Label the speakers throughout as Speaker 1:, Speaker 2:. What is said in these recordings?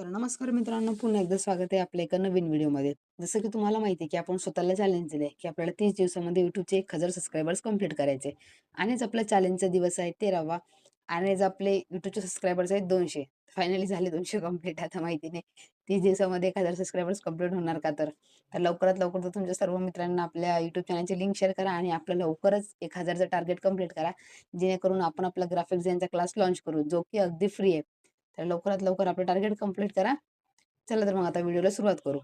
Speaker 1: तर नमस्कार मित्रांनो पुन्हा एकदा स्वागत आहे आपल्या एका नवीन व्हिडिओमध्ये. जसं की तुम्हाला माहिती आहे की आपण स्वतःला चॅलेंज दिले की आपल्याला तीस दिवसामध्ये युट्यूबचे एक हजार सबस्क्रायबर्स कंप्लीट करायचे. आणिच आपला चॅलेंजचा दिवस आहे तेरावा आणि आज आपले युट्यूबचे सबस्क्रायबर्स आहेत दोनशे. फायनली झाले दोनशे कंप्लीट आता माहिती नाही. तीस दिवसामध्ये एक हजार सबस्क्रायबर्स कंप्लीट होणार का तर? तर लवकरात लवकर तर तुमच्या सर्व मित्रांना आपल्या युट्यूब चॅनलची लिंक शेअर करा आणि आपलं लवकरच एक हजारचं टार्गेट कंप्लीट करा. जेणेकरून आपण आपला ग्राफिक डिझाईनचा क्लास लॉन्च करू जो की अगदी फ्री आहे. तर लवकरात लवकर आपलं टार्गेट कंप्लीट करा. चला तर मग आता व्हिडिओला सुरुवात करू.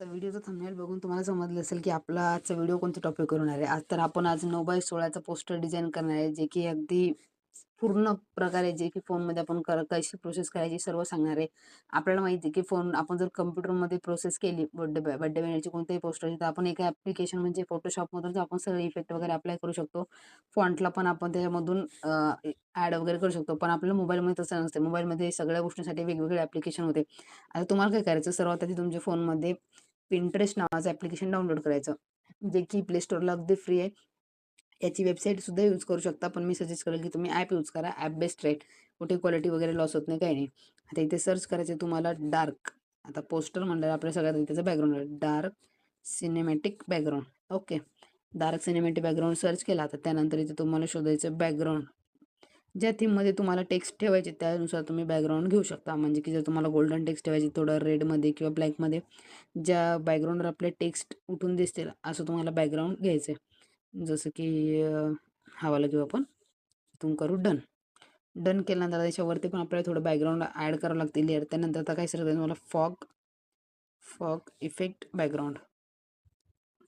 Speaker 1: तर व्हिडिओचा थंबनेल बघून तुम्हाला समजलं असेल की आपला आजचा व्हिडिओ कोणत्या टॉपिक करून आहे आज तर आपण आज नऊ बाय सोळाचं पोस्टर डिझाईन करणार आहे जे की अगदी पूर्ण प्रकारे जे की फोनमध्ये आपण कर कशी प्रोसेस करायची सर्व सांगणार आहे. आपल्याला माहिती आहे की फोन आपण जर कम्प्युटरमध्ये प्रोसेस केली बड्डे बड्डे बॅनरची कोणत्याही पोस्टरची तर आपण एका ॲप्लिकेशन म्हणजे फोटोशॉपमधून आपण सगळे इफेक्ट वगैरे अप्लाय करू शकतो. फॉन्टला पण आपण त्याच्यामधून ॲड वगैरे करू शकतो. पण आपल्याला मोबाईलमध्ये तसं नसते. मोबाईलमध्ये सगळ्या गोष्टींसाठी वेगवेगळे ॲप्लिकेशन होते. आता तुम्हाला काय करायचं? सर्वात आधी तुमच्या फोनमध्ये पिंटरेस्ट नावाचं ॲप्लिकेशन डाउनलोड करायचं. जे की प्ले स्टोअरला अगदी फ्री आहे. याची वेबसाईटसुद्धा यूज करू शकता. पण मी सजेस्ट करेल की तुम्ही ॲप यूज करा. ॲप बेस्ट राईट कुठे क्वालिटी वगैरे लॉस होत नाही काही नाही. आता इथे सर्च करायचं तुम्हाला डार्क आता पोस्टर म्हणलं आपल्या सगळ्यात त्याचं बॅकग्राऊंड आहे dark cinematic background okay dark cinematic background search केला. तर त्यानंतर इथे तुम्हाला शोधायचं बॅकग्राऊंड ज्या थीममध्ये तुम्हाला टेक्स्ट ठेवायचे त्यानुसार तुम्ही बॅकग्राऊंड घेऊ शकता. म्हणजे की जर तुम्हाला गोल्डन टेक्स्ट ठेवायचे थोडं रेडमध्ये किंवा ब्लॅकमध्ये ज्या बॅकग्राऊंडवर आपले टेक्स्ट उठून दिसतील असं तुम्हाला बॅकग्राऊंड घ्यायचं आहे जसं की हवाला घेऊ आपण. इथून करू डन. डन केल्यानंतर त्याच्यावरती पण आपल्याला थोडं बॅकग्राऊंड ॲड करावं लागते लेअर त्यानंतर आता काय सर मला fog fog effect background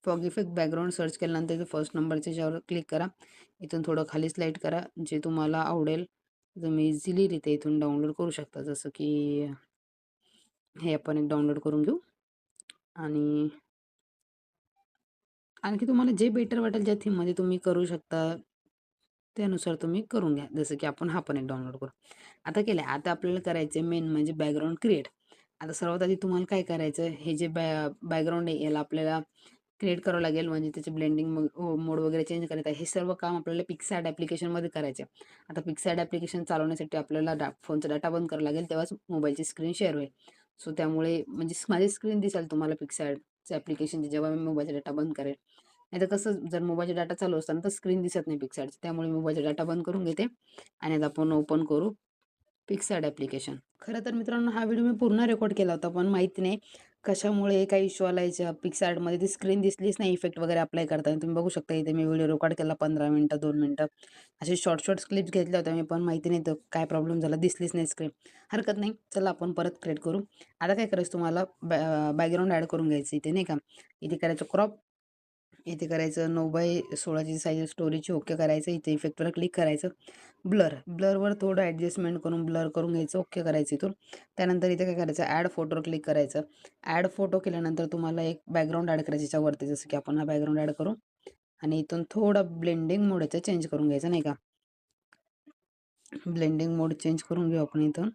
Speaker 1: fog effect background search केल्यानंतर इथे फर्स्ट नंबरच्या याच्यावर क्लिक करा. इथून थोडं खाली स्लाईड करा. जे तुम्हाला आवडेल तुम्ही इझिलीरित्या इथून डाउनलोड करू शकता. जसं की हे आपण एक डाउनलोड करून घेऊ. आणि आणखी तुम्हाला जे बेटर वाटेल ज्या थीममध्ये तुम्ही करू शकता त्यानुसार तुम्ही करून घ्या. जसं की आपण हा पण एक डाउनलोड करू. आता केलं आता आपल्याला करायचं मेन म्हणजे बॅकग्राऊंड क्रिएट आता सर्वात आधी तुम्हाला काय करायचं हे जे बॅ बॅकग्राऊंड आहे याला आपल्याला क्रिएट करावं लागेल. म्हणजे त्याचे ब्लेंडिंग मोड वगैरे चेंज करायचं आहे हे सर्व काम आपल्याला पिक्सॅड ॲप्लिकेशनमध्ये करायचे आता पिक्सॅड ॲप्लिकेशन चालवण्यासाठी आपल्याला डा फोनचा डाटा बंद करावा लागेल. तेव्हाच मोबाईलची स्क्रीन शेअर होईल. सो त्यामुळे म्हणजे माझी स्क्रीन दिसाल तुम्हाला पिक्सॅडचं ॲप्लिकेशनचे जेव्हा मी मोबाईलचा डाटा बंद करेल. नाही तर कसं जर मोबाईलचा डाटा चालू असताना तर स्क्रीन दिसत नाही पिक्सॅडची त्यामुळे मोबाईलचा डाटा बंद करून घेते आणि आता आपण ओपन करू पिक्सॅड ॲप्लिकेशन खरं तर मित्रांनो हा व्हिडिओ मी पूर्ण रेकॉर्ड केला होता पण माहिती नाही. कशामुळे काही इश्यू आला याच्या पिक्सआर्टमध्ये ती स्क्रीन दिसलीच नाही इफेक्ट वगैरे अप्लाय करताना. तुम्ही बघू शकता इथे मी व्हिडिओ रेकॉर्ड केला पंधरा मिनटं दोन मिनटं. असे शॉर्ट शॉर्ट क्लिप्स घेतल्या होत्या मी पण माहिती नाही तर काय प्रॉब्लेम झाला दिसलीच नाही स्क्रीन हरकत नाही. चला आपण परत क्रिएट करू. आता काय करायचं तुम्हाला? बॅ बॅकग्राऊंड ॲड करून घ्यायचं इथे नाही का? इथे करायचं क्रॉप इथे करायचं नऊ बाय सोळाची साईज स्टोरीची ओके करायचं इथे इफेक्टवर क्लिक करायचं. ब्लर ब्लरवर थोडं ॲडजस्टमेंट करून ब्लर करून घ्यायचं ओके करायचं इथून. त्यानंतर इथे काय करायचं ॲड फोटोवर क्लिक करायचं. ॲड फोटो केल्यानंतर तुम्हाला एक बॅकग्राऊंड ॲड करायचं याच्यावरती जसं की आपण हा बॅकग्राऊंड ॲड करू. आणि इथून थोडं ब्लेंडिंग मोड चेंज करून घ्यायचं नाही का? ब्लेंडिंग मोड चेंज करून घेऊ आपण इथून.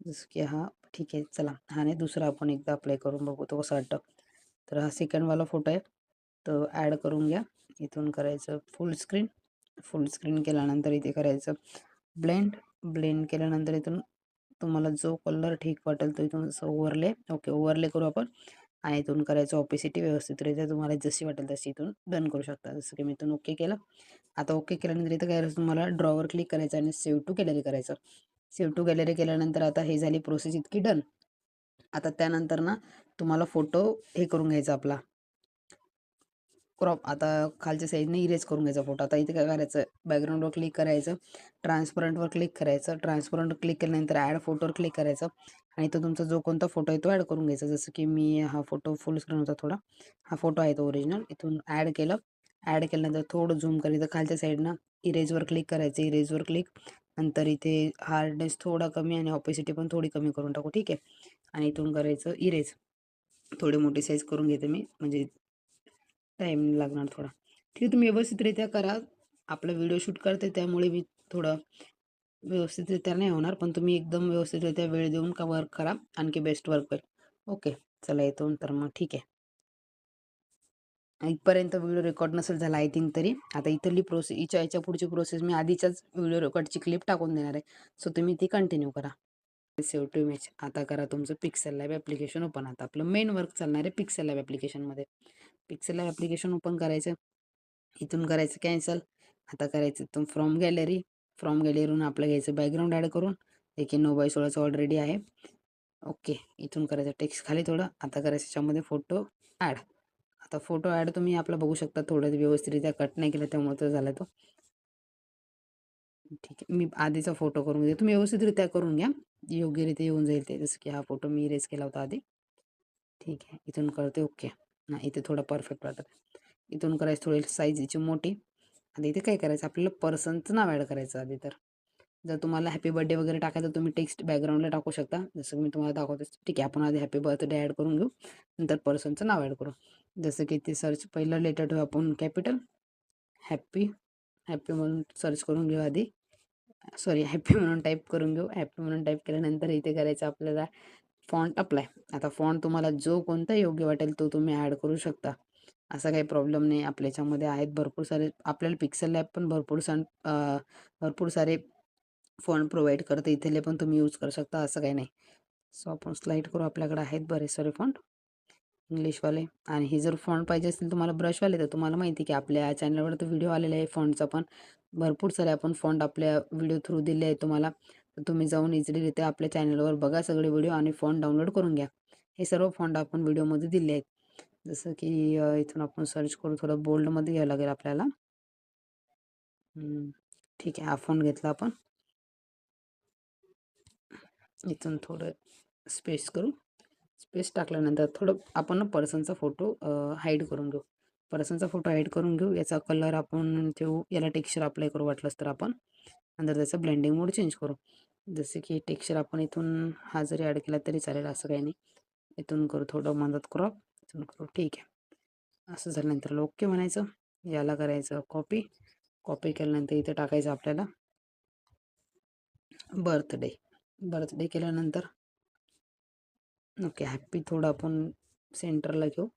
Speaker 1: जसं की हा ठीक आहे चला. हा नाही दुसरा आपण एकदा अप्लाय करून बघू तो कसं वाटतं. तर हा सेकंडवाला फोटो आहे. तर ॲड करून घ्या. इथून करायचं फुल स्क्रीन फुल स्क्रीन केल्यानंतर इथे करायचं ब्लेंड ब्लेंड केल्यानंतर इथून तुम्हाला जो कलर ठीक वाटेल तो इथून असं ओव्हरले ओके ओव्हरले करू आपण. आणि इथून करायचं ऑपिसिटी व्यवस्थितरित्या तुम्हाला जशी वाटेल तशी इथून डन करू शकता. जसं की मी इथून ओके केलं. आता ओके केल्यानंतर इथं काय करायचं तुम्हाला ड्रॉवर क्लिक करायचं आणि सेव्ह टू गॅलरी करायचं. सेव्ह टू गॅलरी केल्यानंतर आता हे झाली प्रोसेस इतकी डन आता त्यानंतर ना तुम्हाला फोटो हे करून घ्यायचा आपला. क्रॉप आता खालच्या साईडने इरेज करून घ्यायचा फोटो आता इथे काय करायचं? बॅकग्राऊंडवर क्लिक करायचं. ट्रान्सपरंटवर क्लिक करायचं. ट्रान्सपरंट क्लिक केल्यानंतर ॲड फोटोवर क्लिक करायचं. आणि तो तुमचा जो कोणता फोटो आहे तो ॲड करून घ्यायचा. जसं की मी हा फोटो फुल स्क्रीन होता थोडा. हा फोटो आहे तो ओरिजिनल इथून ॲड केलं. ॲड केल्यानंतर थोडं झूम करायचं खालच्या साईडनं इरेजवर क्लिक करायचं. इरेजवर क्लिक नंतर इथे हार्डनेस थोडा कमी आणि ऑपेसिटी पण थोडी कमी करून टाकू. ठीक आहे? आणि इथून करायचं इरेज थोडी मोठी साईज करून घेते मी. म्हणजे टाईम लागणार थोडा. ठीक तुम्ही व्यवस्थितरित्या करा. आपला व्हिडिओ शूट करते त्यामुळे मी थोडं व्यवस्थितरित्या नाही होणार पण तुम्ही एकदम व्यवस्थितरित्या वेळ देऊन का वर्क करा आणखी बेस्ट वर्क होईल. ओके चला येतो तर मग. ठीक आहे. इथपर्यंत व्हिडिओ रेकॉर्ड नसेल झाला आय थिंक तरी. आता इथली प्रोसेस हिच्या याच्या पुढची प्रोसेस मी आधीच्याच व्हिडिओ रेकॉर्डची क्लिप टाकून देणार आहे. सो तुम्ही ती कंटिन्यू करा. सेव्ह टू इमेज आता करा तुमचं पिक्सेल लॅब ॲप्लिकेशन ओपन आता आपलं मेन वर्क चालणार आहे पिक्सेल लॅब ॲप्लिकेशनमध्ये पिक्सेल ॲप्लिकेशन ओपन करायचं. इथून करायचं कॅन्सल आता करायचं इथून फ्रॉम गॅलरी फ्रॉम गॅलरीवरून आपलं घ्यायचं बॅकग्राऊंड ॲड करून. देखील नऊ बाय सोळाचं ऑलरेडी आहे. ओके इथून करायचं टेक्स्ट खाली थोडं. आता करायचं याच्यामध्ये फोटो ॲड आता फोटो ॲड तुम्ही आपला बघू शकता. थोडं व्यवस्थितरित्या कट नाही केलं त्यामुळे तो झाला तो. ठीक आहे. मी आधीचा फोटो करून घेते. तुम्ही व्यवस्थितरित्या करून घ्या. योग्यरित्या येऊन जाईल ते. जसं की हा फोटो मी रेस केला होता आधी. ठीक आहे. इथून करते. ओके हां इथे थोडं परफेक्ट वाटत. इथून करायचं थोडी साईज याची मोठी. आता इथे काय करायचं? आपल्याला पर्सनचं नाव ॲड करायचं आधी तर. जर तुम्हाला हॅपी बर्थडे वगैरे टाकायचं तुम्ही टेक्स्ट बॅकग्राऊंडला टाकू शकता. जसं मी तुम्हाला दाखवतो ठीक आहे आपण आधी हॅपी बर्थडे ॲड करून घेऊ. नंतर पर्सनचं नाव ॲड करू. जसं की ते सर्च पहिलं लेटर ठेवू आपण कॅपिटल हॅप्पी हॅप्पी म्हणून सर्च करून घेऊ आधी. सॉरी हॅप्पी म्हणून टाईप करून घेऊ. हॅप्पी म्हणून टाईप केल्यानंतर इथे करायचं आपल्याला फॉन्ट अप्लाय आता फॉन्ट तुम्हाला जो कोणता योग्य वाटेल तो तुम्ही ॲड करू शकता. असा काही प्रॉब्लेम नाही. आपल्या याच्यामध्ये आहेत भरपूर सारे आपल्याला पिक्सल लॅब पण भरपूर सण भरपूर सारे फॉन्ट प्रोव्हाइड करते. इथले पण तुम्ही यूज करू शकता. असं काही नाही. सो आपण स्लाईड करू. आपल्याकडे आहेत बरेच सारे फॉन्ट इंग्लिशवाले आणि हे जर फॉन्ट पाहिजे असतील तुम्हाला ब्रशवाले तर तुम्हाला माहिती की आपल्या चॅनलवर तर व्हिडिओ आलेला आहे. फॉन्टचा पण भरपूर सारे आपण फॉन्ट आपल्या व्हिडिओ थ्रू दिले आहे तुम्हाला. तर तुम्ही जाऊन इझिलीरित्या आपल्या चॅनलवर बघा सगळे व्हिडिओ आणि फॉन्ट डाउनलोड करून घ्या. हे सर्व फॉन्ट आपण व्हिडिओमध्ये दिले आहेत. जसं की इथून आपण सर्च करू थोडं बोल्डमध्ये घ्यावं लागेल आपल्याला. ठीक आहे हा फॉन्ट घेतला आपण. इथून थोडं स्पेस करू. स्पेस टाकल्यानंतर थोडं आपण पर्सनचा फोटो हाईड करून घेऊ. पर्सनचा फोटो हाईड करून घेऊ. याचा कलर आपण ठेवू. याला टेक्स्चर अप्लाय करू वाटलंच तर आपण. नंतर त्याचं ब्लेंडिंग मोड चेंज करू. जसे की टेक्स्चर आपण इथून हा जरी ॲड केला तरी चालेल असं काही नाही. इथून करू थोडं मदत क्रॉप इथून करू ठीक आहे. असं झाल्यानंतर ओके म्हणायचं. याला करायचं कॉपी कॉपी केल्यानंतर इथं टाकायचं आपल्याला बर्थडे बर्थडे केल्यानंतर ओके हॅप्पी थोडं आपण सेंटरला घेऊ.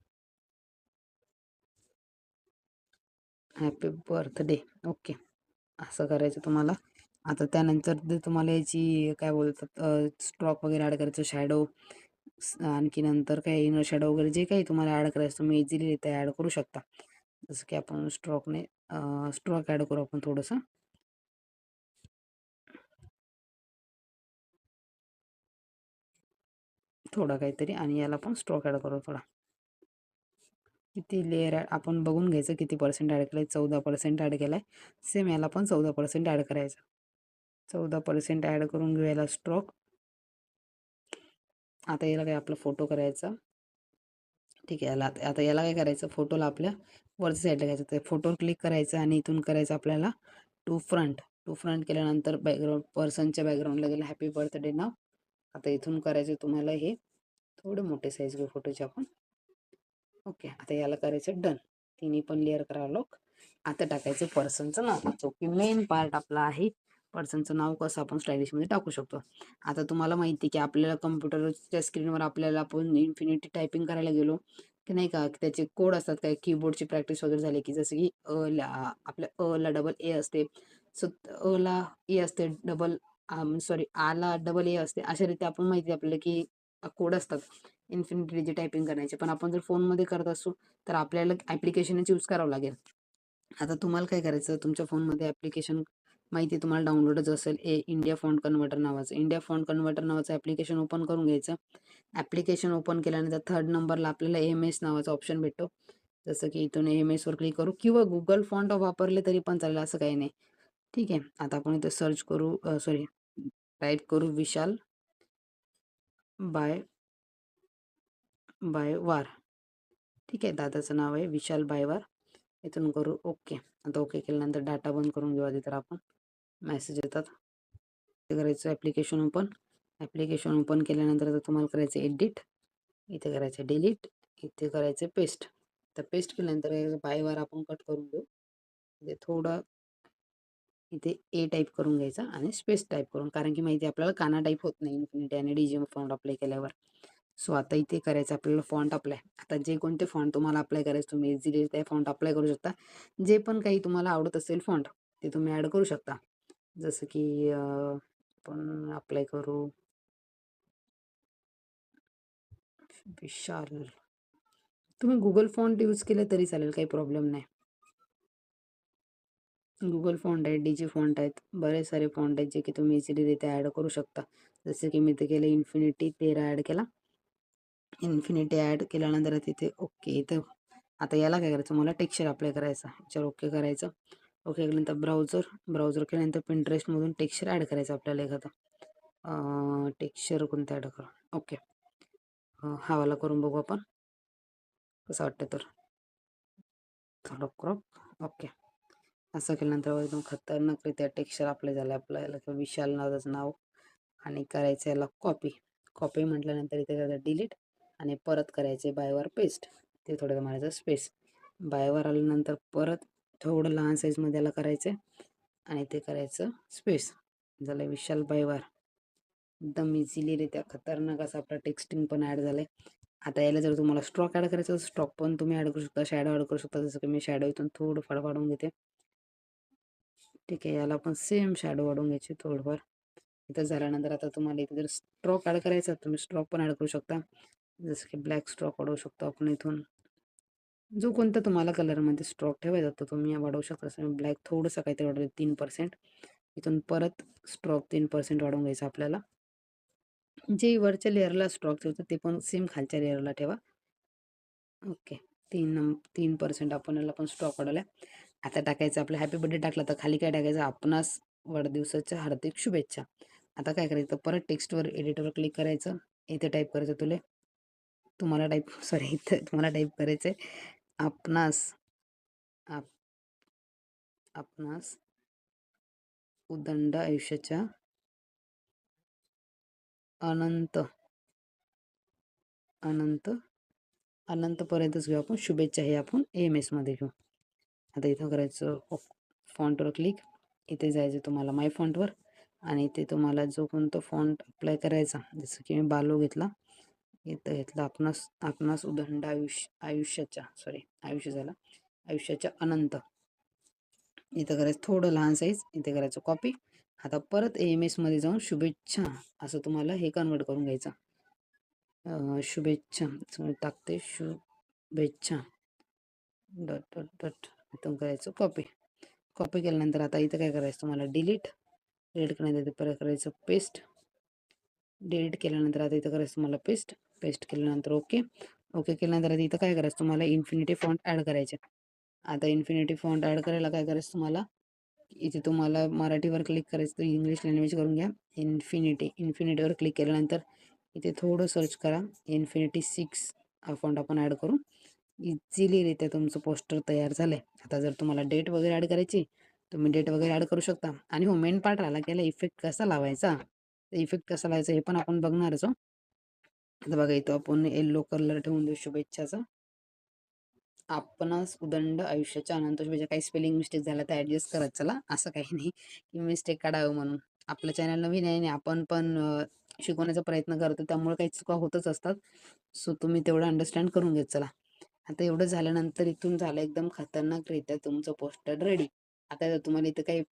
Speaker 1: हॅपी बर्थडे ओके असं करायचं तुम्हाला. आता त्यानंतर जर तुम्हाला याची काय बोलतात स्ट्रॉक वगैरे ॲड करायचं शॅडो आणखी नंतर काय इनर शॅडो वगैरे जे काही तुम्हाला ॲड करायचं तुम्ही इझिली ते ॲड करू शकता. जसं की आपण स्ट्रॉकने स्ट्रॉक ॲड करू आपण थोडंसं. थोडा काहीतरी आणि याला पण स्ट्रॉक ॲड करू थोडा. किती लेअर आपण बघून घ्यायचं किती पर्सेंट ॲड केलं आहे चौदा पर्सेंट ॲड केला आहे सेम याला पण चौदा पर्सेंट ॲड करायचं. चौदा पर्सेंट ॲड करून घ्यायला स्ट्रोक आता याला काय आपला फोटो करायचा. ठीक आहे याला आता याला काय करायचं? फोटोला आपल्या वरच्या साईडला घ्यायचं. ते फोटोवर क्लिक करायचं आणि इथून करायचं आपल्याला टू फ्रंट टू फ्रंट केल्यानंतर बॅकग्राऊंड पर्सनच्या बॅकग्राऊंडला गेलं. हॅपी बर्थडे नाव आता इथून करायचं तुम्हाला हे. थोडे मोठे साईज घेऊ फोटोचे आपण. ओके आता याला करायचं डन तिन्ही पण लेअर करावं लोक. आता टाकायचं पर्सनचं नाव. जो की मेन पार्ट आपला आहे. पर्सनचं नाव कसं आपण स्टायलिशमध्ये टाकू शकतो. आता तुम्हाला माहिती की आपल्याला कम्प्युटरच्या स्क्रीनवर आपल्याला आपण इन्फिनिटी टायपिंग करायला गेलो की नाही का? त्याचे कोड असतात काय कीबोर्डची प्रॅक्टिस वगैरे झाली की जसं की अ ला आपल्या अ ला डबल ए असते. सो अ ला ए असते डबल सॉरी आला डबल ए असते. अशा रीती आपण माहिती आपल्याला की कोड असतात. इन्फिनिटी जे टायपिंग करायचे. पण आपण जर फोनमध्ये करत असू तर आपल्याला ॲप्लिकेशनच यूज करावं लागेल. आता तुम्हाला काय करायचं? तुमच्या फोनमध्ये ॲप्लिकेशन माहिती तुम्हाला डाउनलोडच असेल. ए इंडिया फॉन्ट कन्व्हर्टर नावाचं. इंडिया फॉन्ट कन्व्हर्टर नावाचं ॲप्लिकेशन ओपन करून घ्यायचं. ॲप्लिकेशन ओपन केल्यानंतर थर्ड नंबरला आपल्याला एम एस नावाचा ऑप्शन भेटतो. जसं की इथून एम एसवर क्लिक करू किंवा गुगल फॉन्ट वापरले तरी पण चालेल असं काही नाही. ठीक आहे. आता आपण इथं सर्च करू सॉरी टाईप करू विशाल बाय बाय वार. ठीक आहे दादाचं नाव आहे विशाल बायवार इथून करू ओके. आता ओके केल्यानंतर डाटा बंद करून घेऊ आधी तर आपण. मेसेज येतात. ते करायचं ॲप्लिकेशन ओपन ॲप्लिकेशन ओपन केल्यानंतर आता तुम्हाला करायचं एडिट इथे करायचं डिलीट इथे करायचं पेस्ट तर पेस्ट केल्यानंतर बायवार आपण कट करून घेऊ. इथे थोडं इथे ए टाईप करून घ्यायचा आणि स्पेस टाईप करून. कारण की माहिती आपल्याला काना टाईप होत नाही. इन्फिनिटी आणि डीजीएम फॉन्ट अप्लाय केल्यावर. सो आता इथे करायचं आपल्याला फॉन्ट अप्लाय आता जे कोणते फॉन्ट तुम्हाला अप्लाय करायचं तुम्ही इझिली ते फॉन्ट अप्लाय करू शकता. जे पण काही तुम्हाला आवडत असेल फॉन्ट ते तुम्ही ॲड करू शकता. जसं की आपण अप्लाय करू. विशाल. तुम्ही गुगल फॉन्ट यूज केले तरी चालेल काही प्रॉब्लेम नाही. गुगल फॉन्ट आहेत डीजी फॉन्ट आहेत बरेच सारे फॉन्ट आहेत जे की तुम्ही इझिलीरित्या ॲड करू शकता. जसे की मी ते केलं इन्फिनिटी तेरा ॲड केला. इन्फिनिटी ॲड केल्यानंतर तिथे ओके इथं आता याला काय करायचं? मला टेक्स्चर अप्लाय करायचा याच्यावर ओके करायचं. ओके केल्यानंतर ब्राउझर ब्राउझर केल्यानंतर पिंटरेस्टमधून टेक्स्चर ॲड करायचं आपल्याला एखादं. टेक्स्चर कोणतं ॲड करा? ओके. हावाला करून बघू आपण. कसं वाटतं तर? थोडं क्रॉप. ओके. असं केल्यानंतर एकदम खतरनाकरित्या टेक्स्चर आपलं झालं आपल्याला. किंवा विशाल नावाचं नाव आणि करायचं याला कॉपी कॉपी म्हटल्यानंतर इथे करायचं डिलीट आणि परत करायचे बायवर पेस्ट ते थोडं मारायचं स्पेस बायवर आल्यानंतर परत थोडं लहान साईजमध्ये याला करायचं आणि ते करायचं स्पेस झालं विशाल बायवार एकदम इझिलीरित्या खतरनाक असं आपलं टेक्स्टिंग पण ॲड झालं आहे आता याला जर तुम्हाला स्ट्रॉक ॲड करायचं तर स्ट्रॉक पण तुम्ही ॲड करू शकता शॅडो ॲड करू शकता. जसं की मी शॅडो इथून थोडं फार वाढवून घेते. ठीक आहे याला पण सेम शॅडो वाढवून घ्यायचे थोडंफार. इथं झाल्यानंतर आता तुम्हाला इथे जर स्ट्रॉक ॲड करायचा तुम्ही स्ट्रॉक पण ॲड करू शकता. जसं की ब्लॅक स्ट्रॉक वाढवू शकतो आपण इथून. जो कोणता तुम्हाला कलरमध्ये स्ट्रॉक ठेवायचा तो तुम्ही वाढवू शकता. ब्लॅक थोडंसं काहीतरी वाढवलं तीन पर्सेंट. इथून परत स्ट्रॉक तीन पर्सेंट वाढवून घ्यायचं आपल्याला. जे वरच्या लेअरला स्ट्रॉक ठेवतं ते पण सेम खालच्या लेअरला ठेवा. ओके. तीन नंब तीन पर्सेंट आपण याला पण स्टॉक वाढवला आता टाकायचं आपला हॅपी बर्थडे टाकला तर खाली काय टाकायचं? आपणास वाढदिवसाच्या हार्दिक शुभेच्छा. आता काय करायचं? परत टेक्स्टवर एडिटवर क्लिक करायचं. इथे टाईप करायचं तुले. तुम्हाला टाईप सॉरी इथं तुम्हाला टाईप करायचं आहे आपणास आप आपणास उदंड आयुष्याच्या अनंत अनंत अनंतपर्यंतच घेऊ आपण. शुभेच्छा हे आपण एम एसमध्ये घेऊ. आता इथं करायचं फॉन्टवर क्लिक इथे जायचं तुम्हाला माय फॉन्टवर आणि इथे तुम्हाला जो कोणता फॉन्ट अप्लाय करायचा जसं की मी बालो घेतला. इथं घेतलं आपणास आपणास उदंड आयुष्य आयुष्याच्या सॉरी आयुष्य झाला. आयुष्याच्या अनंत. इथं करायचं थोडं लहान साईज इथे करायचं कॉपी आता परत एम एसमध्ये जाऊन शुभेच्छा असं तुम्हाला हे कन्वर्ट करून घ्यायचं. शुभेच्छा टाकते शुभेच्छा. डॉट डॉट डॉट इथून करायचं कॉपी कॉपी केल्यानंतर आता इथं काय करायचं तुम्हाला? डिलीट डिलीट केल्यानंतर परत करायचं पेस्ट डिलीट केल्यानंतर आता इथं करायचं तुम्हाला पेस्ट पेस्ट केल्यानंतर ओके ओके केल्यानंतर आता इथं काय करायचं? तुम्हाला इन्फिनिटी फॉन्ट ॲड करायचे आता इन्फिनिटी फॉन्ट ॲड करायला काय करायचं तुम्हाला? इथे तुम्हाला मराठीवर क्लिक करायचं तर इंग्लिश लँग्वेज करून घ्या. इन्फिनिटी इन्फिनिटीवर क्लिक केल्यानंतर इथे थोडं सर्च करा. इन्फिनिटी सिक्स हा फॉन्ट आपण ॲड करू. इझिलीरित्या तुमचं पोस्टर तयार झालं आहे आता जर तुम्हाला डेट वगैरे ॲड करायची तुम्ही डेट वगैरे ॲड करू शकता. आणि हो मेन पार्ट राहिला की याला इफेक्ट कसा लावायचा? इफेक्ट कसा लावायचा हे पण आपण बघणारच हो. आता बघा इथं आपण येल्लो कलर ठेवून देऊ शुभेच्छाचा. आपणास उदंड आयुष्याच्या अनंत शुभेच्छा. काही स्पेलिंग मिस्टेक झाला तर ॲडजस्ट करत चला असं काही नाही. की मिस्टेक काढावं म्हणून. आपलं चॅनल नवीन आहे आणि आपण पण शिकवण्याचा प्रयत्न करतो. त्यामुळे काही चुका होतच असतात. सो तुम्ही तेवढं अंडरस्टँड करून घेत चला. आता एवढं झाल्यानंतर इथून झालं एकदम खतरनाकरित्या तुमचं पोस्टर रेडी आता जर तुम्हाला इथं काही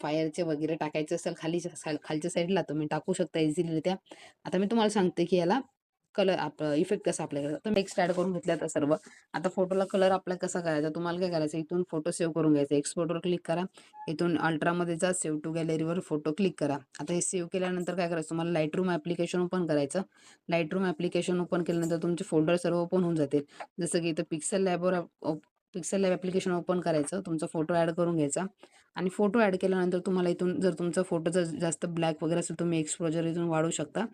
Speaker 1: फायरचे वगैरे टाकायचे असेल खाली खालच्या साईडला तुम्ही टाकू शकता इझिलीरित्या आता मी तुम्हाला सांगते की याला कलर आप इफेक्ट कसा अप्लाय करायचा तर नेक्स्ट ॲड करून घेतल्या आता सर्व. आता फोटोला कलर अप्लाय कसा करायचा? तुम्हाला काय करायचं? इथून फोटो सेव्ह करून घ्यायचा. एक्सपोर्टवर क्लिक करा. इथून अल्ट्रामध्ये जा. सेव्ह टू गॅलरीवर फोटो क्लिक करा. आता हे सेव्ह केल्यानंतर काय करायचं? तुम्हाला लाइट रूम ॲप्लिकेशन ओपन करायचं. लाइट रूम ॲप्लिकेशन ओपन केल्यानंतर तुमचे फोल्डर सर्व ओपन होऊन जातील. जसं की इथं पिक्सल लॅबवर पिक्सल लॅब ॲप्लिकेशन ओपन करायचं. तुमचा फोटो ॲड करून घ्यायचा. आणि फोटो ॲड केल्यानंतर तुम्हाला इथून जर तुमचा फोटो जर जास्त ब्लॅक वगैरे असेल तुम्ही एक्सपोजर इथून वाढवू शकता.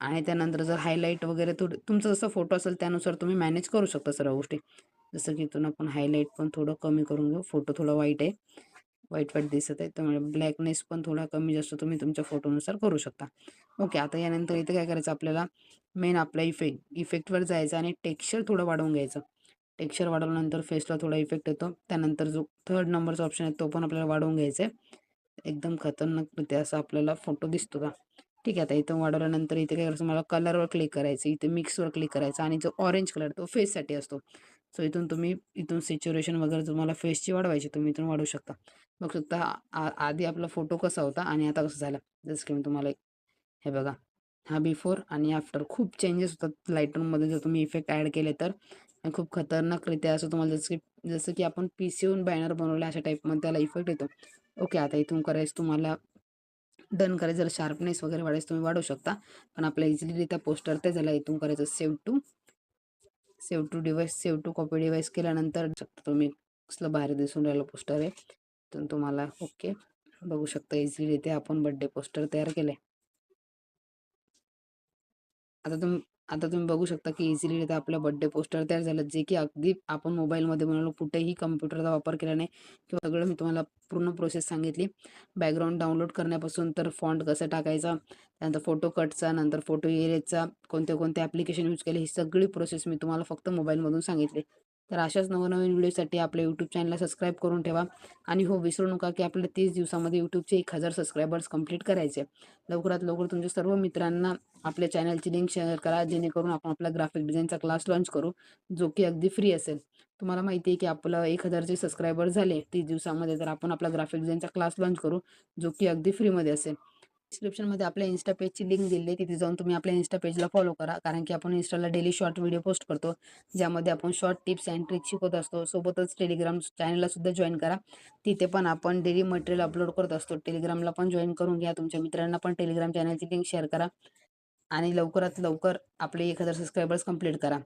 Speaker 1: आणि त्यानंतर जर हायलाईट वगैरे थोडं तुमचं जसं फोटो असेल त्यानुसार तुम्ही मॅनेज करू शकता सर्व गोष्टी. जसं की इथून आपण हायलाईट पण थोडं कमी करून घेऊ. फोटो थोडा वाईट आहे. वाईट वाईट दिसत आहे. त्यामुळे ब्लॅकनेस पण थोडा कमी जास्त तुम्ही तुमच्या फोटोनुसार करू शकता. ओके आता यानंतर इथे काय करायचं? आपल्याला मेन आपला इफेक्ट इफेक्टवर जायचं आणि टेक्स्चर थोडं वाढवून घ्यायचं. टेक्स्चर वाढवल्यानंतर फेसला थोडा इफेक्ट येतो. त्यानंतर जो थर्ड नंबरचा ऑप्शन आहे तो पण आपल्याला वाढवून घ्यायचा आहे. एकदम खतरनाक असा आपल्याला फोटो दिसतो का ठीक आहे आता इथं वाढवल्यानंतर इथे काय करायचं? मला कलरवर क्लिक करायचं इथे मिक्सवर क्लिक करायचं आणि जो ऑरेंज कलर तो फेससाठी असतो. सो इथून तुम्ही इथून सिच्युएशन वगैरे तुम्हाला फेसची वाढवायची तुम्ही इथून वाढवू शकता. बघू शकता आधी आपला फोटो कसा होता आणि आता कसं झाला? जसं की मी तुम्हाला हे बघा. हा बिफोर आणि आफ्टर खूप चेंजेस होतात लाईटरूममध्ये जर तुम्ही इफेक्ट ॲड केले तर खूप खतरनाकरित्या असं तुम्हाला जसं की जसं की आपण पी सीहून बॅनर बनवला अशा टाईपमध्ये त्याला इफेक्ट येतो. ओके आता इथून करायचं तुम्हाला डन करायचं. झालं शार्पनेस वगैरे वाढायचं तुम्ही वाढवू शकता. पण आपल्या इझिलीरित्या पोस्टर ते झाला इथून करायचं save to save to device save to copy device केल्यानंतर शकता तुम्ही. कसलं बाहेर दिसून राहिलं पोस्टर आहे तर तुम्हाला ओके. बघू शकता इझिलीरित्या आपण बड्डे पोस्टर तयार केले आता तुम्ही आता तुम्ही बघू शकता की इझिली इथं आपलं बड्डे पोस्टर तयार झालं. जे की अगदी आपण मोबाईलमध्ये बनवलं कुठेही कम्प्युटरचा वापर केला नाही. किंवा सगळं मी तुम्हाला पूर्ण प्रोसेस सांगितली. बॅकग्राऊंड डाउनलोड करण्यापासून तर फॉन्ट कसं टाकायचा त्यानंतर फोटो कटचा नंतर फोटो एरेजचा कोणते कोणते ॲप्लिकेशन यूज केले ही सगळी प्रोसेस मी तुम्हाला फक्त मोबाईलमधून सांगितली. तर अशाच नवनवीन व्हिडिओसाठी आपल्या यूट्यूब चॅनलला सबस्क्राईब करून ठेवा. आणि हो विसरू नका की आपल्याला तीस दिवसामध्ये यूट्यूबचे एक हजार सबस्क्रायबर्स कंप्लीट करायचे. लवकरात लवकर तुमच्या सर्व मित्रांना आपल्या चॅनलची लिंक शेअर करा जेणेकरून आपण आपला ग्राफिक डिझाईनचा क्लास लॉन्च करू जो की अगदी फ्री असेल. तुम्हाला माहिती आहे की आपलं एक हजारचे सबस्क्रायबर झाले तीस दिवसामध्ये तर आपण आपला ग्राफिक डिझाईनचा क्लास लॉन्च करू जो की अगदी फ्रीमध्ये असेल. डिस्क्रिप्शनमध्ये आपल्या इन्स्टा पेजची लिंक दिली आहे. तिथे जाऊन तुम्ही आपल्या इन्स्टा पेजला फॉलो करा. कारण की आपण इन्स्टाला डेली शॉर्ट व्हिडिओ पोस्ट करतो. ज्यामध्ये आपण शॉर्ट टिप्स अँड ट्रिक्स शिकवत असतो. सोबतच टेलिग्राम चॅनलला सुद्धा जॉईन करा. तिथे पण आपण डेली मटेरियल अपलोड करत असतो. टेलिग्रामला पण जॉईन करून घ्या. तुमच्या मित्रांना पण टेलिग्राम चॅनलची लिंक शेअर करा. आणि लवकरात लवकर आपले एक हजार सबस्क्रायबर्स कंप्लीट करा.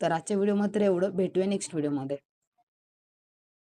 Speaker 1: तर आजच्या व्हिडिओमध्ये मात्र एवढं. भेटूया नेक्स्ट व्हिडिओमध्ये